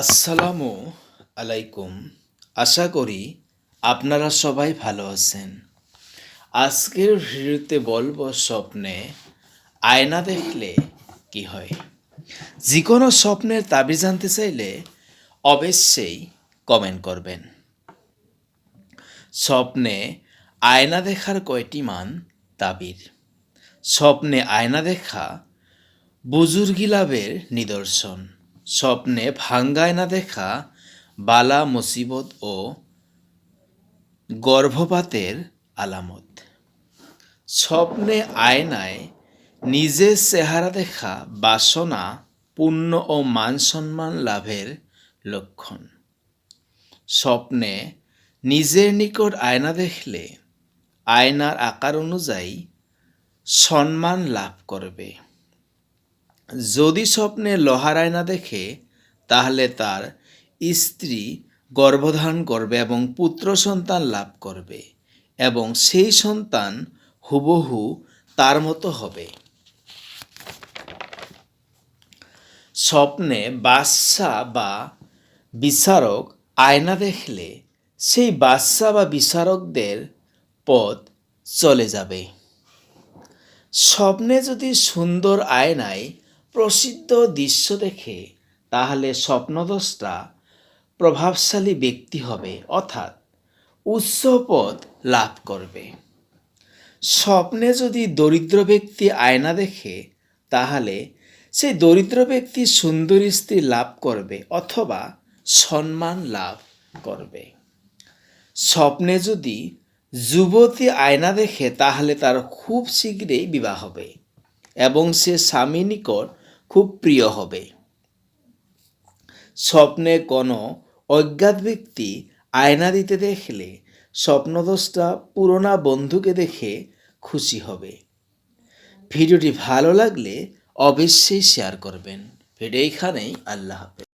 আসসালামু আলাইকুম। আশা করি আপনারা সবাই ভালো আছেন। আজকের ভিডিওতে বলব স্বপ্নে আয়না দেখলে কি হয়? যে কোনো স্বপ্নের তাবিজ জানতে চাইলে অবশ্যই কমেন্ট করবেন। স্বপ্নে আয়না দেখার কয়টি মান তাবির স্বপ্নে আয়না দেখা বুজুর্গি লাভের নিদর্শন। স্বপ্নে ভাঙ্গায় না দেখা বালা মুসিবত ও গর্ভপাতের আলামত। স্বপ্নে আয়নায় নিজের চেহারা দেখা বাসনা, পুণ্য ও মান সম্মান লাভের লক্ষণ। স্বপ্নে নিজের নিকট আয়না দেখলে আয়নার আকার অনুযায়ী সম্মান লাভ করবে। যদি স্বপ্নে লোহার আয়না দেখে, তাহলে তার স্ত্রী গর্ভধারণ করবে এবং পুত্র সন্তান লাভ করবে এবং সেই সন্তান হুবহু তার মতো হবে। স্বপ্নে বাদশা বা বিচারক আয়না দেখলে সেই বাদশা বা বিচারকদের পথ চলে যাবে। স্বপ্নে যদি সুন্দর আয়নায় প্রসিদ্ধ দৃশ্য দেখে তাহলে স্বপ্নদোষটা প্রভাবশালী ব্যক্তি হবে, অর্থাৎ উচ্চ পদ লাভ করবে। স্বপ্নে যদি দরিদ্র ব্যক্তি আয়না দেখে, তাহলে সেই দরিদ্র ব্যক্তি সুন্দরী স্ত্রী লাভ করবে অথবা সম্মান লাভ করবে। স্বপ্নে যদি যুবতী আয়না দেখে, তাহলে তার খুব শীঘ্রই বিবাহ হবে এবং সে স্বামী নিকট খুব প্রিয় হবে। স্বপ্নে কোনো অজ্ঞাত ব্যক্তি আয়না দিতে দেখলে স্বপ্নদোষটা পুরোনা বন্ধুকে দেখে খুশি হবে। ভিডিওটি ভালো লাগলে অবশ্যই শেয়ার করবেন। ভিডিও এইখানেই আল্লাহ হাফেজ।